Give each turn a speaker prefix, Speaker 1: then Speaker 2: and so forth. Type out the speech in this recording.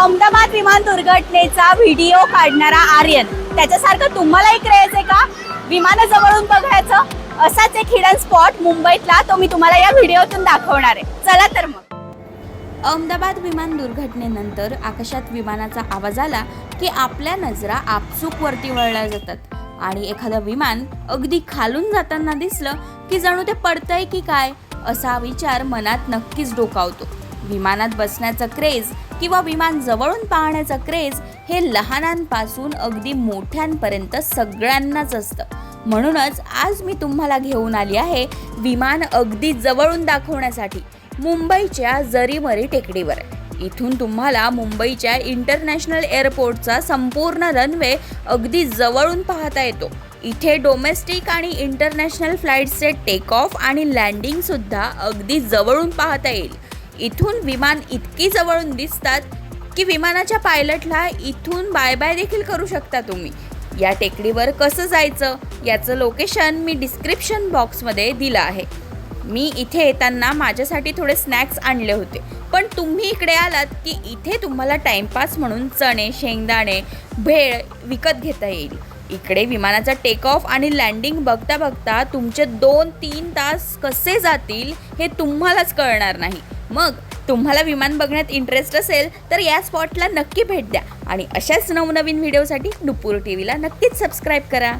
Speaker 1: अहमदाबाद विमान दुर्घटनेचा व्हिडिओ काढणारा आर्यन. त्याच्यासारखं तुम्हालाही क्रेज आहे का? विमानाजवळून बघायचं. असाच एक हिडन स्पॉट मुंबईतला तो मी तुम्हाला या व्हिडिओतून दाखवणार आहे. चला तर मग. अहमदाबाद विमान दुर्घटनेनंतर आकाशात विमानाचा आवाज आला की आपल्या नजरा आपसूक वरती वळल्या जातात. आणि एखादं विमान अगदी खालून जाताना दिसलं की जणू ते पडतंय की काय असा विचार मनात नक्कीच डोकावतो. विमानात बसण्याचा क्रेज किंवा विमान जवळून पाहण्याचं क्रेज हे लहानांपासून अगदी मोठ्यांपर्यंत सगळ्यांनाच असतं. म्हणूनच आज मी तुम्हाला घेऊन आली आहे विमान अगदी जवळून दाखवण्यासाठी मुंबईच्या जरीमरी टेकडीवर. इथून तुम्हाला मुंबईच्या इंटरनॅशनल एअरपोर्टचा संपूर्ण रनवे अगदी जवळून पाहता येतो. इथे डोमेस्टिक आणि इंटरनॅशनल फ्लाईट्सचे टेक ऑफ आणि लँडिंगसुद्धा अगदी जवळून पाहता येईल. इथून विमान इतकी जवळून दिसतात की विमानाच्या पायलटला इथून बाय बाय देखील करू शकता तुम्ही. या टेकडीवर कसं जायचं याचं लोकेशन मी डिस्क्रिप्शन बॉक्समध्ये दिलं आहे. मी इथे येताना माझ्यासाठी थोडे स्नॅक्स आणले होते. पण तुम्ही इकडे आलात की इथे तुम्हाला टाईमपास म्हणून चणे शेंगदाणे भेळ विकत घेता येईल. इकडे विमानाचा टेक ऑफ आणि लँडिंग बघता बघता तुमचे दोन तीन तास कसे जातील हे तुम्हालाच कळणार नाही. मग तुम्हाला विमान बघण्यात इंटरेस्ट असेल तर या स्पॉटला नक्की भेट द्या. आणि अशाच नवनवीन व्हिडिओसाठी नुपूर टी व्हीला नक्कीच सबस्क्राईब करा.